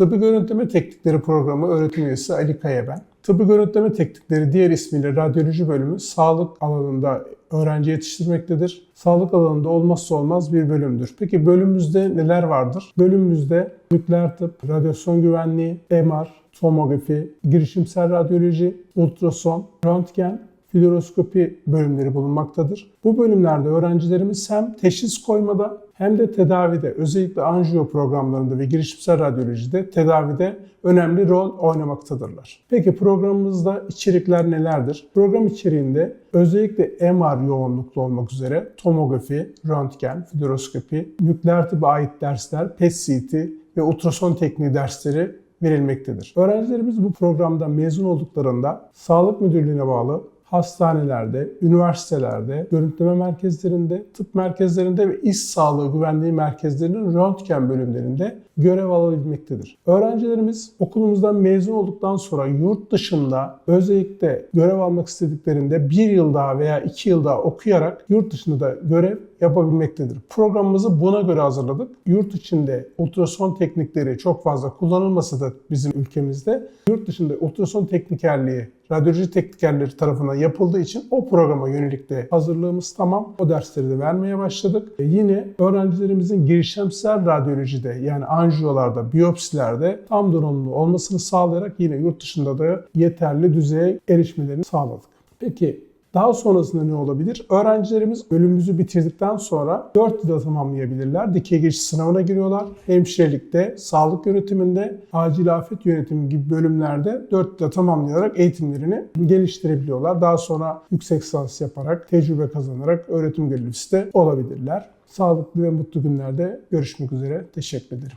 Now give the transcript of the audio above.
Tıbbi Görüntüleme Teknikleri Programı öğretim üyesi Ali Kaya ben. Tıbbi Görüntüleme Teknikleri diğer ismiyle radyoloji bölümü sağlık alanında öğrenci yetiştirmektedir. Sağlık alanında olmazsa olmaz bir bölümdür. Peki bölümümüzde neler vardır? Bölümümüzde nükleer tıp, radyasyon güvenliği, MR, tomografi, girişimsel radyoloji, ultrason, röntgen, fluoroskopi bölümleri bulunmaktadır. Bu bölümlerde öğrencilerimiz hem teşhis koymada hem de tedavide, özellikle anjiyo programlarında ve girişimsel radyolojide tedavide önemli rol oynamaktadırlar. Peki programımızda içerikler nelerdir? Program içeriğinde özellikle MR yoğunluklu olmak üzere tomografi, röntgen, fluoroskopi, nükleer tıba ait dersler, PET-CT ve ultrason tekniği dersleri verilmektedir. Öğrencilerimiz bu programdan mezun olduklarında sağlık müdürlüğüne bağlı hastanelerde, üniversitelerde, görüntüleme merkezlerinde, tıp merkezlerinde ve iş sağlığı güvenliği merkezlerinin röntgen bölümlerinde görev alabilmektedir. Öğrencilerimiz okulumuzdan mezun olduktan sonra yurt dışında özellikle görev almak istediklerinde bir yıl daha veya iki yıl daha okuyarak yurt dışında da görev yapabilmektedir. Programımızı buna göre hazırladık. Yurt içinde ultrason teknikleri çok fazla kullanılmasa da bizim ülkemizde yurt dışında ultrason teknikerliği radyoloji teknikerleri tarafından yapıldığı için o programa yönelik de hazırlığımız tamam. O dersleri de vermeye başladık. E yine öğrencilerimizin girişimsel radyolojide yani anjiyolarda, biyopsilerde tam donanımlı olmasını sağlayarak yine yurt dışında da yeterli düzeye erişmelerini sağladık. Peki daha sonrasında ne olabilir? Öğrencilerimiz bölümümüzü bitirdikten sonra 4 yılda tamamlayabilirler. Dikey geçiş sınavına giriyorlar. Hemşirelikte, sağlık yönetiminde, acil afet yönetimi gibi bölümlerde 4 yılda tamamlayarak eğitimlerini geliştirebiliyorlar. Daha sonra yüksek lisans yaparak, tecrübe kazanarak öğretim görevlisi de olabilirler. Sağlıklı ve mutlu günlerde görüşmek üzere. Teşekkür ederim.